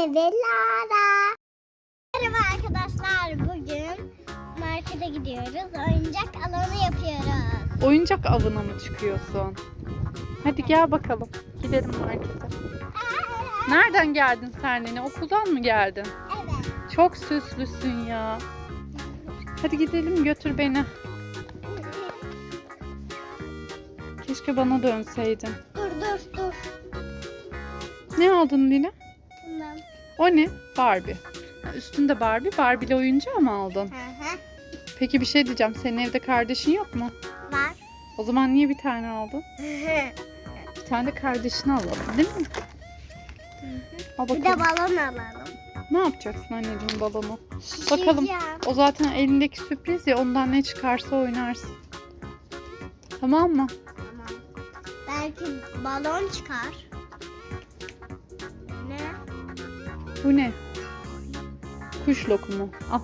Anne ve Lara. Merhaba arkadaşlar. Bugün markete gidiyoruz. Oyuncak alanı yapıyoruz. Oyuncak avına mı çıkıyorsun? Hadi gel bakalım. Gidelim markete. Nereden geldin sen yine? Okuldan mı geldin? Evet. Çok süslüsün ya. Hadi gidelim götür beni. Keşke bana dönseydin. Dur dur dur. Ne aldın Lina? Tamam. O ne? Barbie. Ha, üstünde Barbie. Barbie'li oyuncağı mı aldın? Hı hı. Peki bir şey diyeceğim. Senin evde kardeşin yok mu? Var. O zaman niye bir tane aldın? Bir tane de kardeşini alalım değil mi? Al Bir de bakalım. balon alalım. Ne yapacaksın anneciğim balonu? Bakalım. Şişireceğim. O zaten elindeki sürpriz ya ondan ne çıkarsa oynarsın. Tamam mı? Tamam. Belki balon çıkar. Bu ne? Kuş lokumu. Al.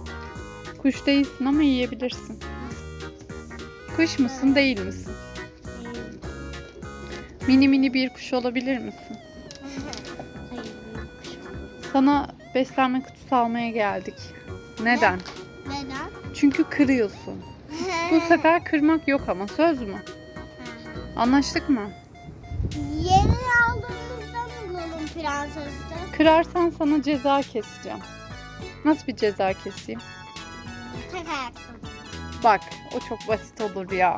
Kuş değilsin ama yiyebilirsin. Kuş musun değil misin? Mini mini bir kuş olabilir misin? Sana beslenme kutusu almaya geldik. Neden? Neden? Çünkü kırıyorsun. Bu sefer kırmak yok ama söz mü? Anlaştık mı? Yeni bulalım prensesle. Kırarsan sana ceza keseceğim. Nasıl bir ceza keseyim? Tek ayakkabı. Bak o çok basit olur ya.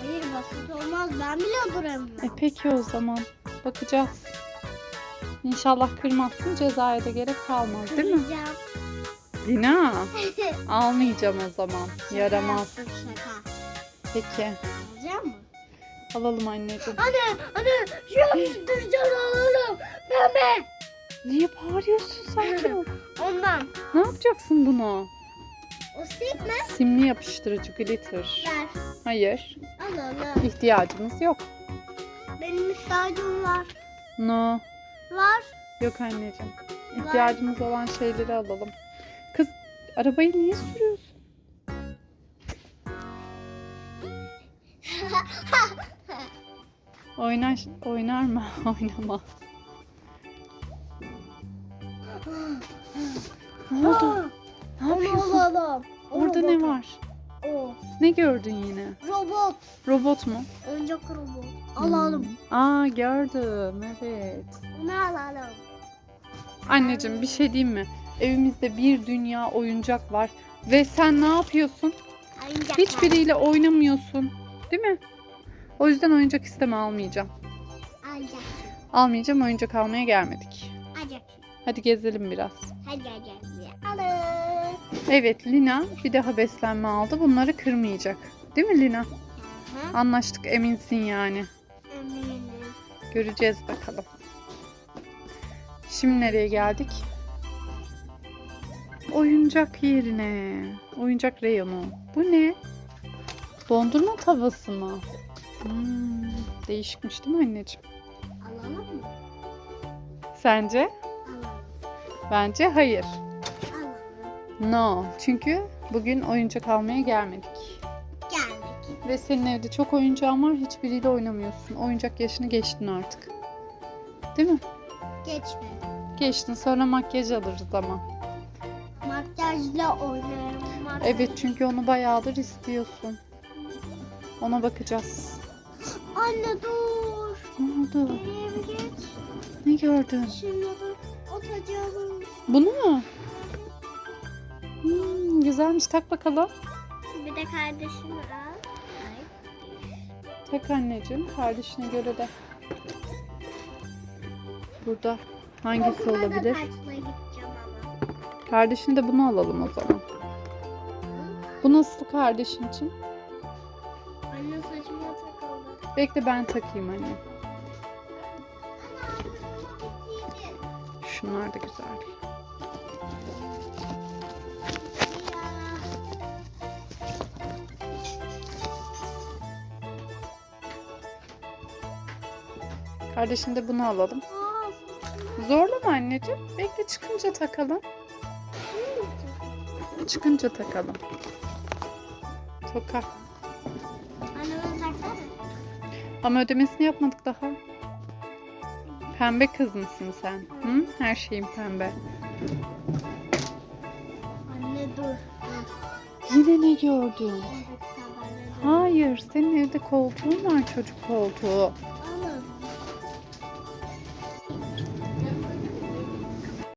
Hayır basit olmaz ben bile duramıyorum. E peki o zaman. Bakacağız. İnşallah kırmazsın cezaya da gerek kalmaz değil mi? Kıracağım. Dina almayacağım o zaman. Yaramaz. Şaka Şaka. Peki Alacak mı? alalım anneciğim. Anne anne şu yapıştırıcıları alalım. Meme. Niye bağırıyorsun sakin ol. Ondan. Ne yapacaksın bunu? O silmez. Simli yapıştırıcı glitter. Ver. Hayır. Alalım. ihtiyacımız yok. Benim ihtiyacım var. No. Var. Yok anneciğim. İhtiyacımız olan şeyleri alalım. Kız arabayı niye sürüyorsun? Oynar, oynar mı? Oynama. Ne oldu? Ne Onu yapıyorsun? alalım. O Orada robot. ne var? O. Ne gördün yine? Robot. Robot mu? Oyuncak robot. Alalım. Hmm. Aa gördüm evet. Onu alalım. Anneciğim bir şey diyeyim mi? Evimizde bir dünya oyuncak var. Ve sen ne yapıyorsun? Oyuncak Hiçbiriyle oynamıyorsun. Değil mi? O yüzden oyuncak isteme almayacağım. Alacak. Almayacağım oyuncak almaya gelmedik. Hadi gezelim biraz. Hadi alacak. Alın. Evet Lina bir daha beslenme aldı. Bunları kırmayacak. Değil mi Lina? Hı? Anlaştık eminsin yani. Eminim. Göreceğiz bakalım. Şimdi nereye geldik? Oyuncak yerine. Oyuncak reyonu. Bu ne? Dondurma tavası mı? Hmm, değişikmiş değil mi anneciğim? Alalım mı? Sence? Bence hayır. No. Çünkü bugün oyuncak almaya gelmedik. Geldik. Ve senin evde çok oyuncağın var. Hiçbiriyle oynamıyorsun. Oyuncak yaşını geçtin artık. Değil mi? Geçme. Geçtin. Sonra makyaj alırız ama. Makyajla oynarım. Makyaj. Evet çünkü onu bayağıdır istiyorsun. Ona bakacağız. Anne dur. Ne oldu? Bir geç. Ne gördün? Şimdi dur. Otacağım. Bunu mu? Hmm, güzelmiş. Tak bakalım. Bir de kardeşimi al. Tak anneciğim. Kardeşine göre de. Burada hangisi Okula olabilir? kaçla gideceğim ama. Kardeşin de bunu alalım o zaman. Bu nasıl kardeşin için? Anne saçıma takıldı. Bekle ben takayım anne. Şunlar da güzel. Kardeşin de bunu alalım. Zorlama anneciğim. Bekle çıkınca takalım. Çıkınca takalım. Toka. Anne bunu taksana. Ama ödemesini yapmadık daha. Pembe kız mısın sen? Hı? Her şeyin pembe. Anne dur. Yine ne gördün? Hayır, senin evde koltuğun var çocuk koltuğu.